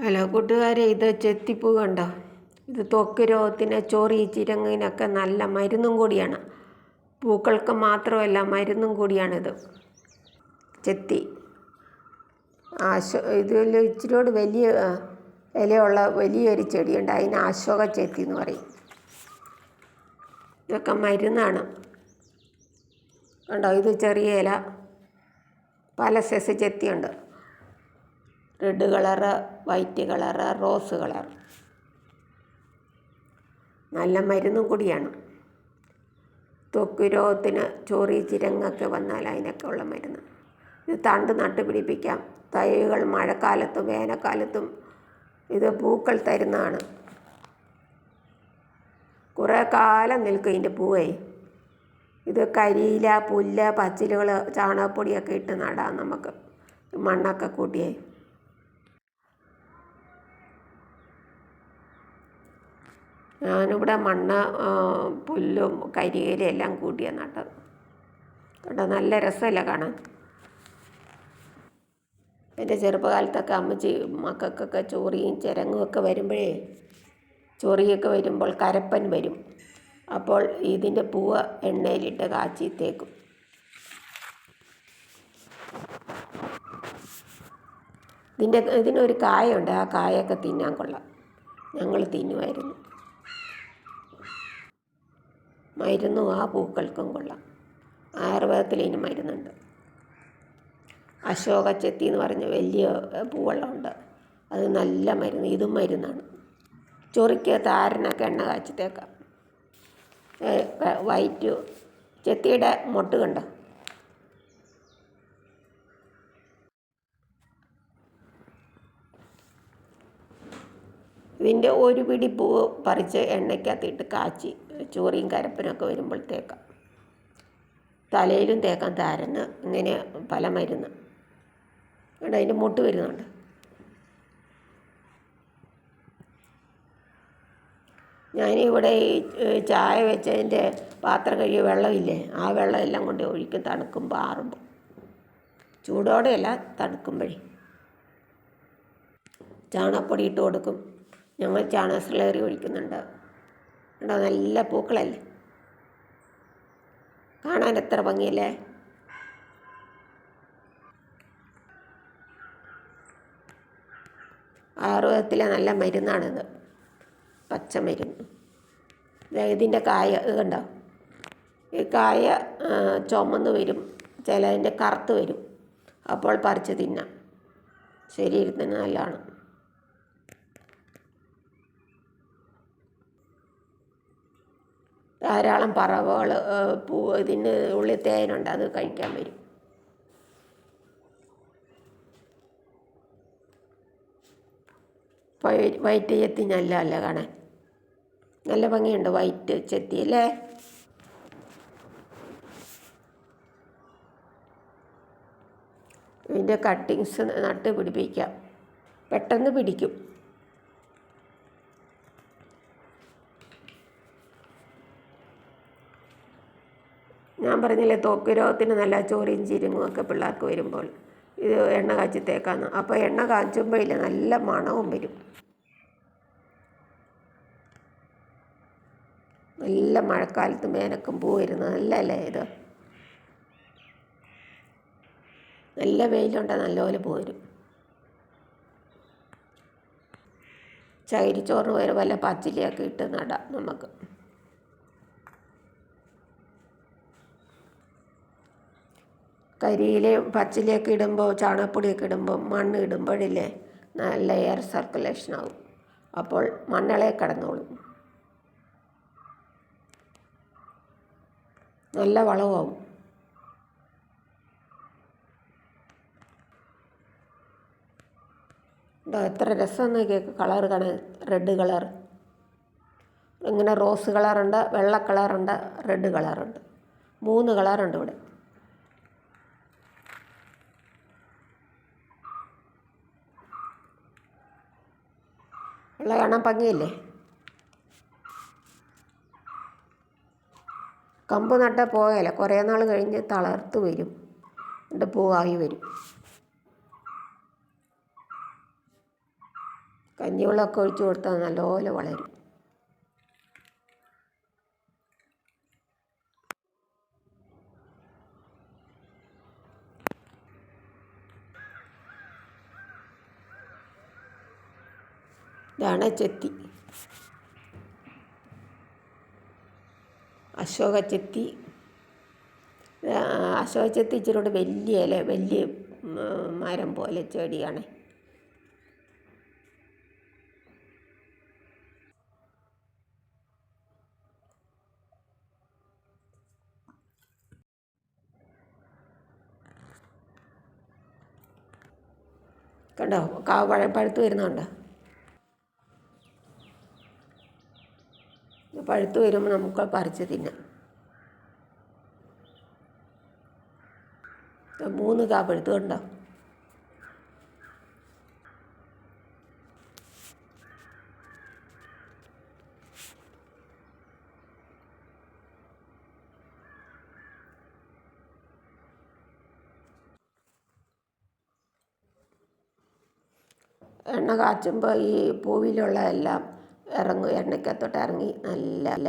Hello കൂട്ടുകാരെ ഇത് ചെത്തിപ്പൂ കണ്ടോ? ഇത് ത്വക്ക് രോഗത്തിന് ചൊറി ചിരങ്ങിനൊക്കെ നല്ല മരുന്നും കൂടിയാണ്. പൂക്കൾക്ക് മാത്രമല്ല മരുന്നും കൂടിയാണിത്. ചെത്തി. ആശോ ഇതിൽ ഇച്ചിരിയോട് വലിയ ഇലയുള്ള വലിയൊരു ചെടിയുണ്ട്. അതിന് അശോക ചെത്തി എന്ന് പറയും. ഇതൊക്കെ മരുന്നാണ്. കണ്ടോ? ഇത് ചെറിയ ഇല. പല size ചെത്തിയുണ്ട്. Red colour white colour rose colour നല്ല മരുന്നും കൂടിയാണ്. ത്വക്ക് രോഗത്തിന് ചോറി ചിരങ്ങൊക്കെ വന്നാൽ അതിനൊക്കെ ഉള്ള മരുന്ന്. ഇത് തണ്ട് നട്ട് പിടിപ്പിക്കാം. തൈകൾ മഴക്കാലത്തും വേനൽക്കാലത്തും ഇത് പൂക്കൾ തരുന്നതാണ്. കുറേ കാലം നിൽക്കും ഇതിന്റെ പൂവേ. ഇത് കരിയില പുല്ല് പച്ചിലുകൾ ചാണകപ്പൊടിയൊക്കെ ഇട്ട് നടാം നമുക്ക്. മണ്ണൊക്കെ കൂട്ടിയേ. ഞാനിവിടെ മണ്ണ് പുല്ലും കരിയിലും എല്ലാം കൂട്ടിയാണ് നട്ടത്. കേട്ടോ നല്ല രസമല്ല കാണാൻ? എന്റെ ചെറുപ്പകാലത്തൊക്കെ അമ്മച്ചി മക്കൾക്കൊക്കെ ചോറിയും ചിരങ്ങും ഒക്കെ വരുമ്പോഴേ ചൊറിയൊക്കെ വരുമ്പോൾ കരപ്പൻ വരും. അപ്പോൾ ഇതിന്റെ പൂവ് എണ്ണയിലിട്ട് കാച്ചി തേക്കും ഇതിന്റെ ഇതിനൊരു കായുണ്ട് ആ കായൊക്കെ തിന്നാൻ കൊള്ളാം. ഞങ്ങൾ തിന്നുമായിരുന്നു. മരുന്നും ആ പൂക്കൾക്കും കൊള്ളാം. ആയുർവേദത്തിൽ ഇനി മരുന്നുണ്ട്. അശോക ചെത്തി എന്ന് പറഞ്ഞ വലിയ പൂവെള്ളമുണ്ട്. അത് നല്ല മരുന്ന് ഇതും മരുന്നാണ്. ചൊറിക്ക് താരനൊക്കെ എണ്ണ കാച്ചി തേക്കാം ചെത്തിയുടെ മൊട്ട് കണ്ടോ? ഇതിന്റെ ഒരു പിടി പൂവ് പറിച്ച് എണ്ണയ്ക്കകത്തിട്ട് കാച്ചി. ചോറിയും കരപ്പനൊക്കെ വരുമ്പോൾ തേക്കാം. തലയിലും തേക്കാൻ താരന്ന്. ഇങ്ങനെ പല മരുന്ന്. ഇവിടെ അതിന്റെ മുട്ട് വരുന്നുണ്ട്. ഞാനിവിടെ ഈ ചായ വെച്ചതിന്റെ പാത്രം കഴുകിയ വെള്ളമില്ലേ? ആ വെള്ളം എല്ലാം കൊണ്ട് ഒഴിക്കും തണുക്കുമ്പോൾ ആറുമ്പോൾ ചൂടോടെയല്ല തണുക്കുമ്പോഴേ. ചാണകപ്പൊടി ഇട്ട് കൊടുക്കും. ഞങ്ങൾ ചാണകസ്ലേറി ഒഴിക്കുന്നുണ്ട് കണ്ടോ? നല്ല പൂക്കളല്ലേ? കാണാൻ എത്ര ഭംഗിയല്ലേ? ആയുർവേദത്തിലെ നല്ല മരുന്നാണിത്. പച്ചമരുന്ന് ഇതിന്റെ കായ ഇത് കണ്ടോ? ഈ കായ ചുമന്ന് വരും. ചിലതിന്റെ കറുത്ത് വരും. അപ്പോൾ പറിച്ച് തിന്നാം. ശരീരത്തിന് നല്ലതാണ്. ധാരാളം പറവകൾ പൂ ഇതിന് ഉള്ളിൽ തേനുണ്ട് അത് കഴിക്കാൻ വരും. വൈറ്റ് ചെത്തി നല്ല അല്ല കാണാൻ? നല്ല ഭംഗിയുണ്ട് വൈറ്റ് ചെത്തി അല്ലേ? ഇതിന്റെ കട്ടിങ്സ് നട്ട് പിടിപ്പിക്കാം. പെട്ടെന്ന് പിടിക്കും. ഞാൻ പറഞ്ഞില്ലേ ത്വക്ക് രോഗത്തിന് നല്ല ചോറിയും ചിരിങ്ങും ഒക്കെ പിള്ളേർക്ക് വരുമ്പോൾ ഇത് എണ്ണ കാച്ചി തേക്കാന്ന്. അപ്പോൾ എണ്ണ കാച്ചുമ്പോഴില്ല നല്ല മണവും വരും. നല്ല മഴക്കാലത്ത് മേനക്കും പൂ വരുന്നത് നല്ലല്ലേ ഇത്? നല്ല വെയിലുണ്ട് നല്ലപോലെ പോരും ചകിരിച്ചോറിന് വരെ വല്ല പച്ചിലയൊക്കെ ഇട്ട് നടാം നമുക്ക്. കരിയിലയും പച്ചിലയൊക്കെ ഇടുമ്പോൾ ചാണകപ്പൊടിയൊക്കെ ഇടുമ്പോൾ മണ്ണ് ഇടുമ്പോഴില്ലേ നല്ല എയർ സർക്കുലേഷൻ ആവും. അപ്പോൾ മണ്ണിളയെ കടന്നോളും. നല്ല വളവും എത്ര രസം കേൾക്ക് കളർ കാണാൻ റെഡ് കളർ ഇങ്ങനെ റോസ് കളറുണ്ട് വെള്ള കളറുണ്ട് റെഡ് കളറുണ്ട്. മൂന്ന് കളറുണ്ട് ഇവിടെ. വെള്ള കാണാൻ ഭംഗിയല്ലേ? കമ്പ് നട്ട പോയല്ല കുറേ നാൾ കഴിഞ്ഞ് തളർത്ത് വരും. എന്നിട്ട് പൂവായി വരും. കഞ്ഞിവെള്ളമൊക്കെ ഒഴിച്ചു കൊടുത്താൽ നല്ലപോലെ വളരും. ഇതാണ് ചെത്തി. അശോക ചെത്തി. അശോക ചെത്തി ഇച്ചിരി കൂടെ വലിയ ഇല വലിയ മരം പോലെ ചെടിയാണ്. കണ്ടോ? കാവ് പഴ പഴുത്ത് വരുന്നുണ്ടോ? പഴുത്ത് വരുമ്പോൾ നമുക്ക് പറിച്ച് തിന്നാം. മൂന്ന് കാ പഴുത്ത് കണ്ടോ? എണ്ണ കാച്ചുമ്പോൾ ഈ പൂവിലുള്ള എല്ലാം ഇറങ്ങും എണ്ണയ്ക്കകത്തോട്ട് ഇറങ്ങി നല്ല